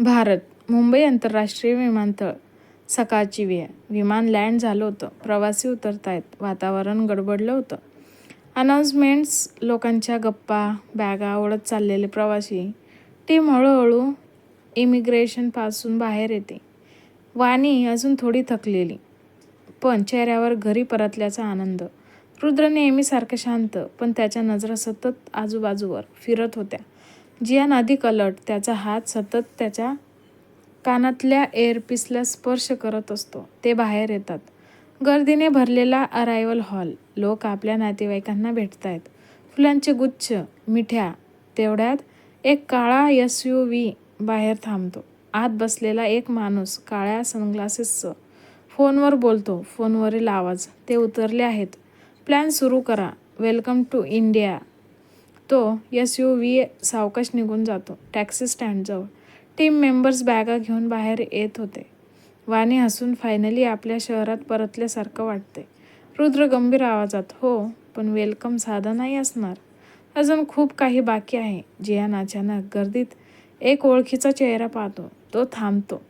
भारत मुंबई आंतरराष्ट्रीय विमानतळ सकाळची वेळ. विमान लँड झालं होतं. प्रवासी उतरतायत. वातावरण गडबडलं होतं. अनाऊन्समेंट्स लोकांच्या गप्पा बॅगा ओढत चाललेले प्रवासी. टीम हळूहळू इमिग्रेशनपासून बाहेर येते. वाणी अजून थोडी थकलेली. पण चेहऱ्यावर घरी परतल्याचा आनंद. रुद्र नेहमीसारखं शांत पण त्याच्या नजरा सतत आजूबाजूवर फिरत होत्या. जियान अधिक अलर्ट त्याचा हात सतत त्याच्या कानातल्या एअरपीसला स्पर्श करत असतो. ते बाहेर येतात. गर्दीने भरलेला अरायवल हॉल लोक आपल्या नातेवाईकांना भेटतायत. फुलांचे गुच्छ मिठ्या तेवढ्यात एक काळा एस यू व्ही बाहेर थांबतो. आत बसलेला एक माणूस काळ्या सनग्लासेसचं फोनवर बोलतो. फोनवरील आवाज. ते उतरले आहेत. प्लॅन सुरू करा. वेलकम टू इंडिया तो एस यू व्ही सावकाश निघून जातो टॅक्सी स्टँडजवळ टीम मेंबर्स बॅगा घेऊन बाहेर येत होते. वाणी हसून फायनली आपल्या शहरात परतल्यासारखं वाटते रुद्र गंभीर आवाजात हो पण वेलकम साधा नाही असणार. अजून खूप काही बाकी आहे. जियान अचानक गर्दीत एक ओळखीचा चेहरा पाहतो तो थांबतो.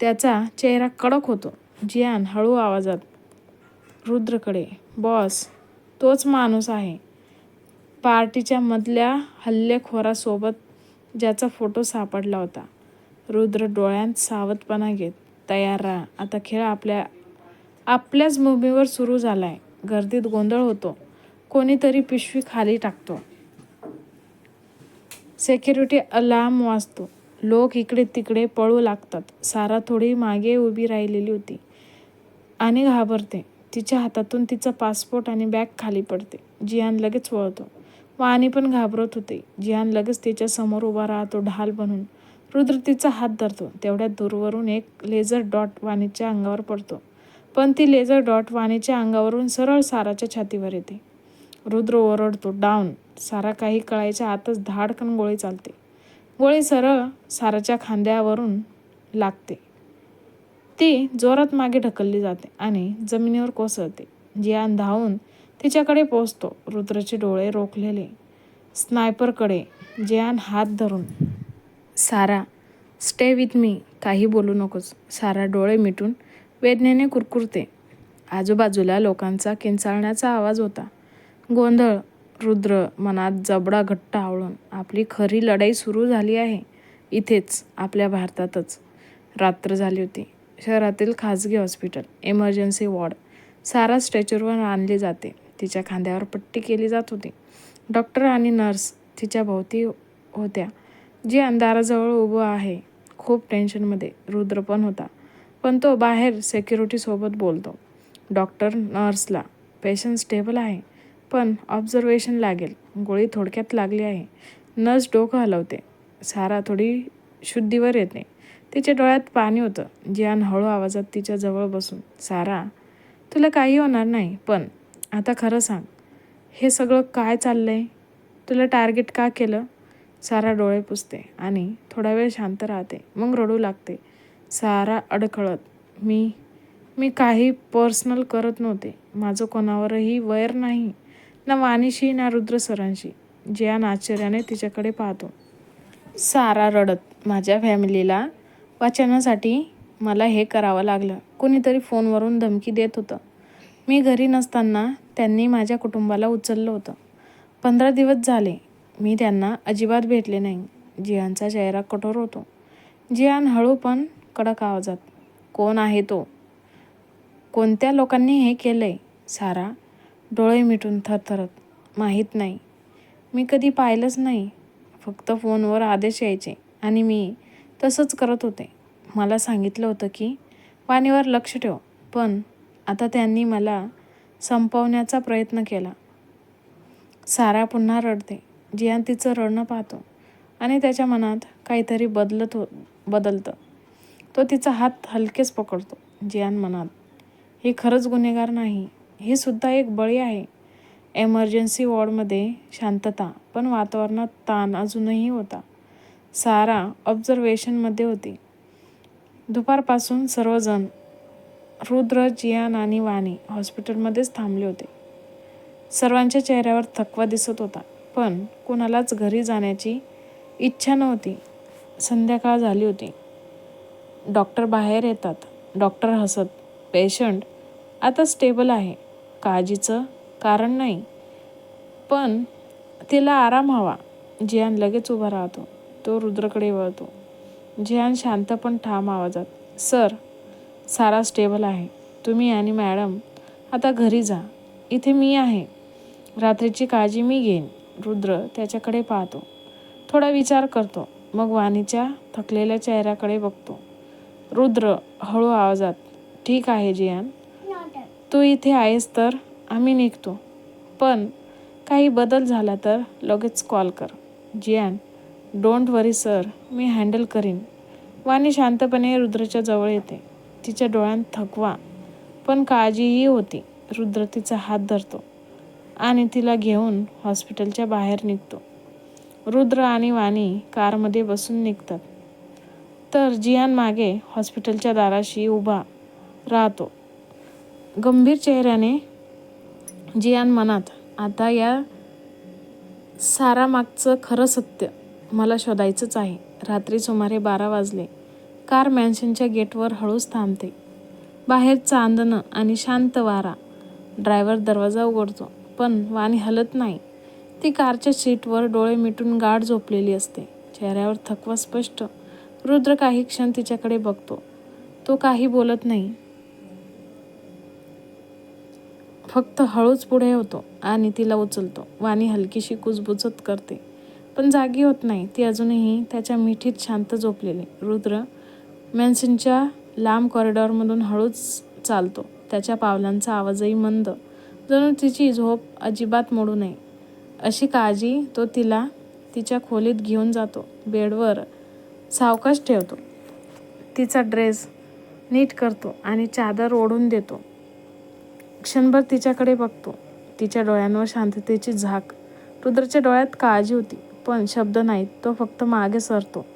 त्याचा चेहरा कडक होतो. जियान हळू आवाजात रुद्रकडे बॉस तोच माणूस आहे. पार्टीच्या मधल्या हल्लेखोरासोबत ज्याचा फोटो सापडला होता. रुद्र डोळ्यांत सावधपणा घेत तयार राहा. आता खेळ आपल्या आपल्याच भूमीवर सुरू झाला आहे गर्दीत गोंधळ होतो. कोणीतरी पिशवी खाली टाकतो. सेक्युरिटी अलार्म वाजतो. लोक इकडे तिकडे पळू लागतात. सारा थोडी मागे उभी राहिलेली होती. आणि घाबरते. तिच्या हातातून तिचा पासपोर्ट आणि बॅग खाली पडते. जियान लगेच वळतो. वाणी पण घाबरत होते. जियान लगेच तिच्या समोर उभा राहतो ढाल बनून. रुद्र तिचा हात धरतो. तेवढ्यात दूरवरून एक लेझर डॉट वाणीच्या अंगावर पडतो. पण ती लेझर डॉट वाणीच्या अंगावरून सरळ साराच्या छातीवर येते. रुद्र ओरडतो डाऊन. सारा काही कळायच्या आतच धाडकन गोळी चालते. गोळी सरळ साराच्या खांद्यावरून लागते. ती जोरात मागे ढकलली जाते आणि जमिनीवर कोसळते. जियान धावून तिच्याकडे पोचतो. रुद्रचे डोळे रोखलेले. स्नायपरकडे जियान हात धरून. सारा स्टे विथ मी काही बोलू नकोस. सारा डोळे मिटून वेदनेने कुरकुरते. आजूबाजूला लोकांचा किंचाळण्याचा आवाज होता. गोंधळ रुद्र मनात जबडा घट्ट आवळून आपली खरी लढाई सुरू झाली आहे. इथेच आपल्या भारतातच. रात्र झाली होती. शहरातील खाजगी हॉस्पिटल इमर्जन्सी वॉर्ड सारा स्ट्रेचरवर आणली जाते. तिच्या खांद्यावर पट्टी केली जात होती. डॉक्टर आणि नर्स तिच्या भोवती होत्या. जी अंधाराजवळ उभं आहे खूप टेन्शनमध्ये रुद्र पण होता. पण तो बाहेर सेक्युरिटीसोबत बोलतो. डॉक्टर नर्सला पेशंट स्टेबल आहे पण ऑब्झर्वेशन लागेल. गोळी थोडक्यात लागली आहे. नर्स डोकं हलवते. सारा थोडी शुद्धीवर येते. तिच्या डोळ्यात पाणी होतं. जियान हळू आवाजात तिच्या जवळ बसून सारा तुला काही होणार नाही पण आता खरं सांग हे सगळं काय चाललं आहे तुला टार्गेट का केलं? सारा डोळे पुसते आणि थोडा वेळ शांत राहते मग रडू लागते. सारा अडखळत. मी मी काही पर्सनल करत नव्हते. माझं कोणावरही वैर नाही. ना वाणीशी ना रुद्र सरांशी जियान आश्चर्याने तिच्याकडे पाहतो. सारा रडत. माझ्या फॅमिलीला वाचनासाठी मला हे करावं लागलं. कोणीतरी फोनवरून धमकी देत होतं. मी घरी नसताना त्यांनी माझ्या कुटुंबाला उचललं होतं. पंधरा दिवस झाले मी त्यांना अजिबात भेटले नाही. जियानचा चेहरा कठोर होतो. जियान हळू पण कडक आवाजात कोण आहे तो? कोणत्या लोकांनी हे केलं आहे सारा डोळे मिटून थरथरत माहीत नाही. मी कधी पाहिलंच नाही. फक्त फोनवर आदेश यायचे आणि मी तसंच करत होते. मला सांगितलं होतं की वाणीवर लक्ष ठेव पण आता त्यांनी मला संपवण्याचा प्रयत्न केला. सारा पुन्हा रडते. जियान तिचं रडणं पाहतो आणि त्याच्या मनात काहीतरी बदलत हो बदलतं. तो तिचा हात हलकेच पकडतो. जियान मनात ही खरंच गुन्हेगार नाही. ही सुद्धा एक बळी आहे. एमर्जन्सी वॉर्डमध्ये शांतता पण वातावरणात ताण अजूनही होता. सारा ऑब्झर्वेशनमध्ये होती. दुपारपासून सर्वजण रुद्र जियान आणि वाणी हॉस्पिटलमध्येच थांबले होते. सर्वांच्या चेहऱ्यावर थकवा दिसत होता पण कोणालाच घरी जाण्याची इच्छा नव्हती. संध्याकाळ झाली होती. डॉक्टर बाहेर येतात. डॉक्टर हसत पेशंट आता स्टेबल आहे. काळजीचं कारण नाही. पण तिला आराम हवा. जियान लगेच उभा राहतो. तो रुद्रकडे वळतो. जियान शांत पण ठाम आवाजात सर सारा स्टेबल आहे. तुम्ही आणि मॅडम आता घरी जा. इथे मी आहे. रात्रीची काळजी मी घेईन. रुद्र त्याच्याकडे पाहतो. थोडा विचार करतो. मग वाणीच्या थकलेल्या चेहऱ्याकडे बघतो. रुद्र हळू आवाजात ठीक आहे जियान. तू इथे आहेस तर आम्ही निघतो. पण काही बदल झाला तर लगेच कॉल कर. Jiyan don't worry sir. Me handle करीन. वाणी शांतपणे रुद्रच्या जवळ येते. तिच्या डोळ्यांत थकवा पण काळजीही होती. रुद्र तिचा हात धरतो आणि तिला घेऊन हॉस्पिटलच्या बाहेर निघतो. रुद्र आणि वाणी कारमध्ये बसून निघतात. तर जियान मागे हॉस्पिटलच्या दाराशी उभा राहतो. गंभीर चेहऱ्याने जियान मनात आता या सारा मागचं खरं सत्य मला शोधायचंच आहे. रात्री सुमारे बारा वाजले. कार मॅन्शनच्या गेटवर हळूच थांबते. बाहेर चांदणं आणि शांत वारा. ड्रायव्हर दरवाजा उघडतो पण वाणी हलत नाही. ती कारच्या सीटवर डोळे मिटून गाढ झोपलेली असते. चेहऱ्यावर थकवा स्पष्ट. रुद्र काही क्षण तिच्याकडे बघतो. तो काही बोलत नाही. फक्त हळूच पुढे होतो आणि तिला उचलतो. वाणी हलकीशी कुजबुजत करते. पण जागी होत नाही. ती अजूनही त्याच्या मिठीत शांत झोपलेली. रुद्र मॅन्सिनच्या लांब कॉरिडॉरमधून हळूच चालतो. त्याच्या पावलांचा आवाजही मंद. जणू तिची झोप अजिबात मोडू नये. अशी काळजी तो तिला तिच्या खोलीत घेऊन जातो. बेडवर सावकाश ठेवतो. तिचा ड्रेस नीट करतो आणि चादर ओढून देतो. क्षणभर तिच्याकडे बघतो. तिच्या डोळ्यांवर शांततेची झाक. रुद्रच्या डोळ्यात काळजी होती पण शब्द नाहीत. तो फक्त मागे सरतो.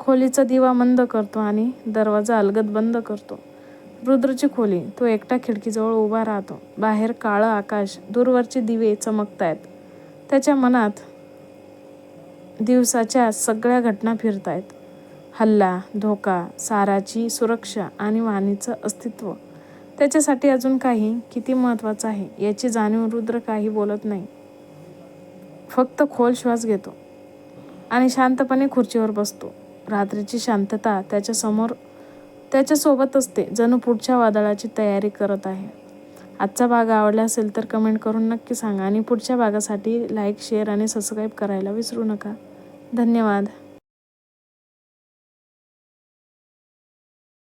खोलीचा दिवा मंद करतो आणि दरवाजा अलगद बंद करतो. रुद्रची खोली तो एकटा खिडकीजवळ उभा राहतो. बाहेर काळं आकाश दूरवरचे दिवे चमकतायत. त्याच्या मनात दिवसाच्या सगळ्या घटना फिरतायत. हल्ला धोका साराची सुरक्षा आणि वाणीचं अस्तित्व. त्याच्यासाठी अजून काही किती महत्त्वाचं आहे याची जाणीव रुद्र काही बोलत नाही. फक्त खोल श्वास घेतो आणि शांतपणे खुर्चीवर बसतो. रात्रीची शांतता त्याच्यासमोर त्याच्यासोबत असते जणू पुढच्या वादळाची तयारी करत आहे. आजचा भाग आवडला असेल तर कमेंट करून नक्की सांगा आणि पुढच्या भागासाठी लाईक शेअर आणि सबस्क्राईब करायला विसरू नका. धन्यवाद.